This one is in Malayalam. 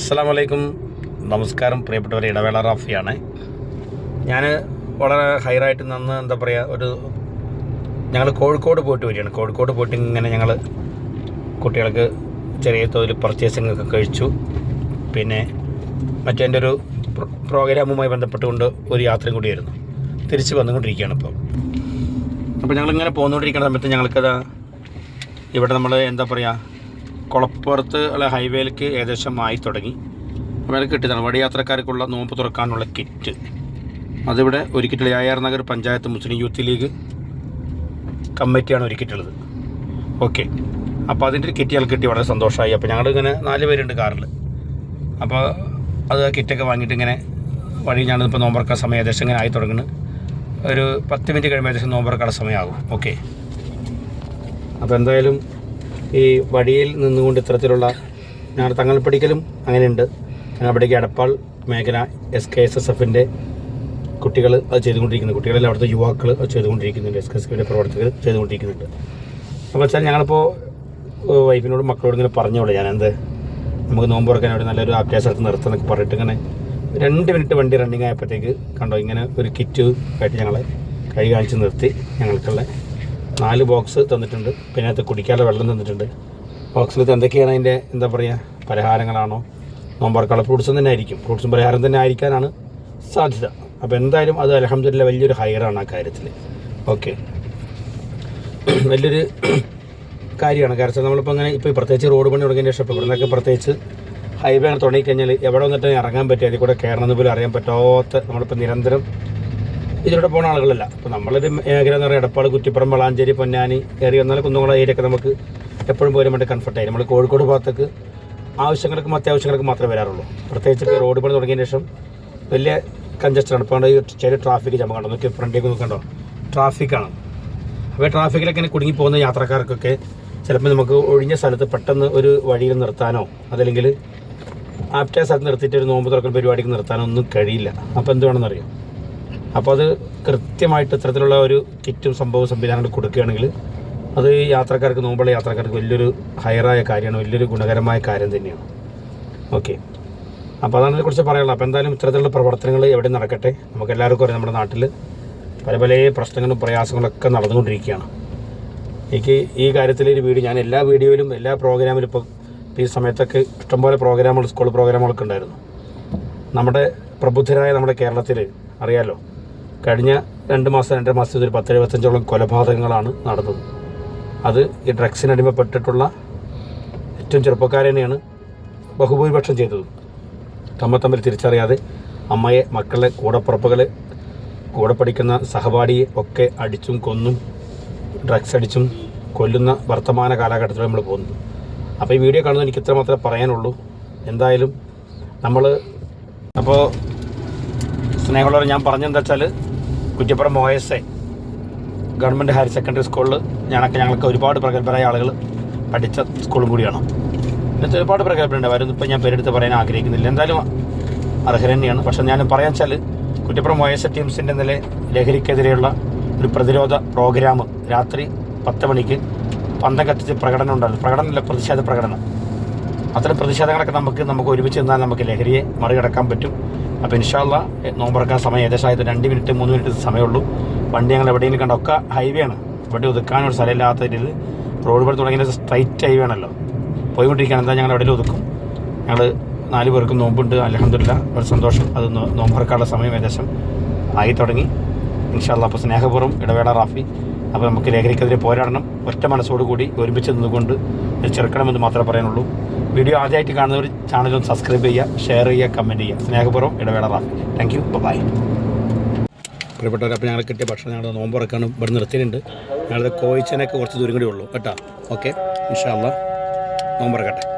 അസ്സാം വലൈക്കും നമസ്കാരം പ്രിയപ്പെട്ടവർ ഇടവേള റാഫിയാണ്. ഞാൻ വളരെ ഹൈറായിട്ട് നിന്ന് എന്താ പറയുക ഒരു ഞങ്ങൾ കോഴിക്കോട് പോയിട്ട് വരികയാണ്. കോഴിക്കോട് പോയിട്ട് ഇങ്ങനെ ഞങ്ങൾ കുട്ടികൾക്ക് ചെറിയ തോതിൽ പർച്ചേസിംഗ് ഒക്കെ കഴിച്ചു. പിന്നെ മറ്റേ ഒരു പ്രോഗ്രാമുമായി ബന്ധപ്പെട്ടുകൊണ്ട് ഒരു യാത്രയും കൂടി കൂടിയായിരുന്നു. തിരിച്ച് വന്നുകൊണ്ടിരിക്കുകയാണ് ഇപ്പോൾ അപ്പോൾ ഞങ്ങളിങ്ങനെ പോന്നുകൊണ്ടിരിക്കുന്ന സമയത്ത് ഞങ്ങൾക്കത് ഇവിടെ നമ്മൾ എന്താ പറയുക കുളപ്പുറത്ത് ഉള്ള ഹൈവേയിലേക്ക് ഏകദേശം ആയി തുടങ്ങി. അത് കിട്ടിയതാണ് വഴിയാത്രക്കാർക്കുള്ള നോമ്പ് തുറക്കാനുള്ള കിറ്റ്. അതിവിടെ ഒരുക്കിയിട്ടുള്ള യായാർ നഗർ പഞ്ചായത്ത് മുസ്ലിം യൂത്ത് ലീഗ് കമ്മിറ്റിയാണ് ഒരുക്കിയിട്ടുള്ളത്. ഓക്കെ. അപ്പോൾ അതിന്റെ ഒരു കിറ്റ് കിട്ടി. വളരെ സന്തോഷമായി. അപ്പോൾ ഞങ്ങൾ ഇങ്ങനെ നാല് പേരുണ്ട് കാറിൽ അപ്പോൾ അത് കിറ്റൊക്കെ വാങ്ങിയിട്ട് ഇങ്ങനെ വഴി ഞാനിപ്പോൾ നോമ്പറക്കാൻ സമയം ഏകദേശം ഇങ്ങനെ ആയി തുടങ്ങുന്നു ഒരു പത്ത് മിനിറ്റ് കഴിയുമ്പോൾ ഏകദേശം നോമ്പറക്കാനുള്ള സമയമാകും ഓക്കെ. അപ്പോൾ എന്തായാലും ഈ വഴിയിൽ നിന്നുകൊണ്ട് ഇത്തരത്തിലുള്ള ഞങ്ങളുടെ തങ്ങൾപ്പടിക്കലും അങ്ങനെയുണ്ട്. ഞങ്ങളവിടേക്ക് എടപ്പാൾ മേഖല എസ് കെ എസ് എസ് എഫിന്റെ കുട്ടികൾ അത് ചെയ്തുകൊണ്ടിരിക്കുന്നു. കുട്ടികളിൽ അവിടുത്തെ യുവാക്കൾ അത് ചെയ്തുകൊണ്ടിരിക്കുന്നുണ്ട്. എസ് കെ എസ് എഫിന്റെ പ്രവർത്തകർ ചെയ്തുകൊണ്ടിരിക്കുന്നുണ്ട്. അപ്പോൾ വെച്ചാൽ ഞങ്ങളിപ്പോൾ വൈഫിനോടും മക്കളോടും ഇങ്ങനെ പറഞ്ഞോളൂ. ഞാൻ എന്ത് നമുക്ക് നോമ്പ് തുറക്കാൻ അവിടെ നല്ലൊരു അഭ്യാസ സ്ഥലത്ത് നിർത്തുന്നൊക്കെ പറഞ്ഞിട്ട് ഇങ്ങനെ രണ്ട് മിനിറ്റ് വണ്ടി റണ്ണിങ് ആയപ്പോഴത്തേക്ക് കണ്ടോ ഇങ്ങനെ ഒരു കിറ്റ് ആയിട്ട് ഞങ്ങളെ കൈ കാണിച്ച് നിർത്തി ഞങ്ങൾക്കുള്ള നാല് ബോക്സ് തന്നിട്ടുണ്ട്. പിന്നെ അത് കുടിക്കാനുള്ള വെള്ളം തന്നിട്ടുണ്ട്. ബോക്സിൽ എന്തൊക്കെയാണ് അതിന്റെ എന്താ പറയുക പലഹാരങ്ങളാണോ നോമ്പറക്കുള്ള ഫ്രൂട്ട്സും തന്നെ ആയിരിക്കും. ഫ്രൂട്ട്സും പലഹാരം തന്നെ ആയിരിക്കാനാണ് സാധ്യത. അപ്പോൾ എന്തായാലും അത് അലഹമ്മദില്ല വലിയൊരു ഹയറാണ് ആ കാര്യത്തിൽ ഓക്കെ വലിയൊരു കാര്യമാണ്. കാരണം നമ്മളിപ്പോൾ അങ്ങനെ ഇപ്പോൾ പ്രത്യേകിച്ച് റോഡ് പണി തുടങ്ങിയതിന് ശേഷം ഇവിടുന്നൊക്കെ പ്രത്യേകിച്ച് ഹൈവേ തുടങ്ങിക്കഴിഞ്ഞാൽ എവിടെ വന്നിട്ട് ഇറങ്ങാൻ പറ്റുക അതിൽ കൂടെ കയറണമെന്ന് പോലും അറിയാൻ പറ്റാത്ത നമ്മളിപ്പോൾ നിരന്തരം ഇതിലൂടെ പോകുന്ന ആളുകളല്ല. അപ്പോൾ നമ്മളൊരു മേഖല എന്ന് പറയുന്നത് എടപ്പാട് കുറ്റിപ്പുറം വളാഞ്ചേരി പൊന്നാനി ഏറി വന്നാൽ കുന്നുകുളം ഏരിയ ഒക്കെ നമുക്ക് എപ്പോഴും പോലും വേണ്ടി കംഫർട്ടായി നമ്മൾ കോഴിക്കോട് ഭാഗത്തേക്ക് ആവശ്യങ്ങൾക്കും അത്യാവശ്യങ്ങൾക്കും മാത്രമേ വരാറുള്ളൂ. പ്രത്യേകിച്ച് റോഡ് പണി തുടങ്ങിയ ശേഷം വലിയ കഞ്ചസ്റ്റഡാണ് ഇപ്പോൾ ചെറിയ ട്രാഫിക് ജമ കണ്ടോ? നോക്കി ഫ്രണ്ടിലേക്ക് നോക്കണ്ടോ ട്രാഫിക്കാണ് അപ്പോൾ ട്രാഫിക്കിലൊക്കെ കുടുങ്ങി പോകുന്ന യാത്രക്കാർക്കൊക്കെ ചിലപ്പോൾ നമുക്ക് ഒഴിഞ്ഞ സ്ഥലത്ത് പെട്ടെന്ന് ഒരു വഴിയിൽ നിർത്താനോ അതല്ലെങ്കിൽ ആപ്റ്റായ സ്ഥലത്ത് നിർത്തിയിട്ട് ഒരു നോമ്പ് തുറക്കൽ പരിപാടിക്ക് നിർത്താനോ ഒന്നും കഴിയില്ല. അപ്പോൾ എന്ത് വേണമെന്നറിയാം? അപ്പോൾ അത് കൃത്യമായിട്ട് ഇത്തരത്തിലുള്ള ഒരു കിറ്റും സംഭവ സംവിധാനങ്ങൾ കൊടുക്കുകയാണെങ്കിൽ അത് യാത്രക്കാർക്ക് നോമ്പുള്ള യാത്രക്കാർക്ക് വലിയൊരു ഹയറായ കാര്യമാണ് വലിയൊരു ഗുണകരമായ കാര്യം തന്നെയാണ്. ഓക്കെ. അപ്പോൾ അതാണ് ഇതിനെക്കുറിച്ച് പറയാനുള്ളത്. അപ്പോൾ എന്തായാലും ഇത്തരത്തിലുള്ള പ്രവർത്തനങ്ങൾ എവിടെ നടക്കട്ടെ. നമുക്ക് എല്ലാവർക്കും അറിയാം നമ്മുടെ നാട്ടിൽ പല പല പ്രശ്നങ്ങളും പ്രയാസങ്ങളൊക്കെ നടന്നുകൊണ്ടിരിക്കുകയാണ്. എനിക്ക് ഈ കാര്യത്തിൽ ഒരു വീഡിയോ ഞാൻ എല്ലാ വീഡിയോയിലും എല്ലാ പ്രോഗ്രാമിലും ഇപ്പോൾ ഈ സമയത്തൊക്കെ ഇഷ്ടംപോലെ പ്രോഗ്രാമുകൾ സ്കൂൾ പ്രോഗ്രാമുകളൊക്കെ ഉണ്ടായിരുന്നു. നമ്മുടെ പ്രബുദ്ധരായ നമ്മുടെ കേരളത്തിൽ അറിയാലോ കഴിഞ്ഞ രണ്ട് മാസം രണ്ടര മാസത്തിൽ ഒരു പത്ത് എഴുപത്തഞ്ചോളം കൊലപാതകങ്ങളാണ് നടന്നത്. അത് ഈ ഡ്രഗ്സിനടിമപ്പെട്ടിട്ടുള്ള ഏറ്റവും ചെറുപ്പക്കാരനെയാണ് ബഹുഭൂരിപക്ഷം ചെയ്തത്. തമ്മ തമ്മിൽ തിരിച്ചറിയാതെ അമ്മയെ മക്കളെ കൂടപ്പുറപ്പുകളെ കൂടെ പഠിക്കുന്ന സഹപാഠിയെ ഒക്കെ അടിച്ചും കൊന്നും ഡ്രഗ്സ് അടിച്ചും കൊല്ലുന്ന വർത്തമാന കാലഘട്ടത്തിൽ നമ്മൾ പോകുന്നത്. അപ്പോൾ ഈ വീഡിയോ കാണുന്നത് എനിക്ക് ഇത്ര മാത്രമേ പറയാനുള്ളൂ. എന്തായാലും നമ്മൾ അപ്പോൾ സ്നേഹമുള്ളവർ ഞാൻ പറഞ്ഞെന്താ വെച്ചാൽ Kuttippuram O S A government higher secondary സ്കൂളിൽ ഞാനൊക്കെ ഞങ്ങൾക്ക് ഒരുപാട് പ്രഗത്ഭരായ ആളുകൾ പഠിച്ച സ്കൂളും കൂടിയാണ്. എന്നിട്ട് ഒരുപാട് പ്രഗത്ഭരുണ്ട്. അവരൊന്നും ഇപ്പം ഞാൻ പേരെടുത്ത് പറയാൻ ആഗ്രഹിക്കുന്നില്ല. എന്തായാലും അർഹർ തന്നെയാണ്. പക്ഷേ ഞാൻ പറയാൻ വെച്ചാൽ കുറ്റിപ്പുറം ഒ എസ് എ ടീംസിന്റെ നില ലഹരിക്കെതിരെയുള്ള ഒരു പ്രതിരോധ പ്രോഗ്രാം രാത്രി പത്ത് മണിക്ക് പന്തം കത്തിച്ച് പ്രകടനം ഉണ്ടായിരുന്നു. പ്രകടനമല്ല പ്രതിഷേധ പ്രകടനം. അത്തരം പ്രതിഷേധങ്ങളൊക്കെ നമുക്ക് നമുക്ക് ഒരുമിച്ച് നിന്നാൽ നമുക്ക് ലഹരിയെ മറികടക്കാൻ പറ്റും. അപ്പോൾ ഇൻഷാല്ല നോമ്പറക്കാൻ സമയം ഏകദേശം രണ്ട് മിനിറ്റ് മൂന്ന് മിനിറ്റ് സമയമുള്ളൂ. വണ്ടി ഞങ്ങൾ എവിടെയെങ്കിലും കണ്ട ഒക്കെ ഹൈവേ ആണ്. വണ്ടി ഒതുക്കാനൊരു സ്ഥലമില്ലാത്ത രീതിയിൽ റോഡ് പണി തുടങ്ങിയ സ്ട്രൈറ്റ് ഹൈവേ ആണല്ലോ. പോയിക്കൊണ്ടിരിക്കുകയാണ്. എന്താ ഞങ്ങൾ എവിടെയും ഒതുക്കും? ഞങ്ങൾ നാല് പേർക്കും നോമ്പുണ്ട്. അലഹമില്ല ഒരു സന്തോഷം. അത് നോമ്പറക്കാനുള്ള സമയം ഏകദേശം ആയി തുടങ്ങി. ഇൻഷാല്ല അപ്പോൾ സ്നേഹപൂർവം ഇടവേള റാഫി. അപ്പോൾ നമുക്ക് ലഹരിക്കെതിരെ പോരാടണം. ഒറ്റ മനസ്സോടുകൂടി ഒരുമിച്ച് നിന്നുകൊണ്ട് ചെറുക്കണമെന്ന് മാത്രമേ പറയാനുള്ളൂ വീഡിയോ ആദ്യമായിട്ട് കാണുന്നവർ ചാനലും സബ്സ്ക്രൈബ് ചെയ്യുക ഷെയർ ചെയ്യുക കമന്റ് ചെയ്യുക. സ്നേഹപൂർവം ഇടവേള റാഫി. താങ്ക് യു ബൈ പ്രിയപ്പെട്ടവർ അപ്പോൾ ഞങ്ങൾ കിട്ടിയ ഭക്ഷണം ഞങ്ങൾ നോമ്പുറക്കാണ് ഇവിടെ നിർത്തിയിട്ടുണ്ട്. ഞങ്ങളുടെ കോയിച്ചനൊക്കെ കുറച്ച് ദൂരം കൂടി ഉള്ളൂ. കേട്ടോ? ഓക്കെ ഇൻഷാല്ല നോമ്പ് തുറക്കട്ടെ.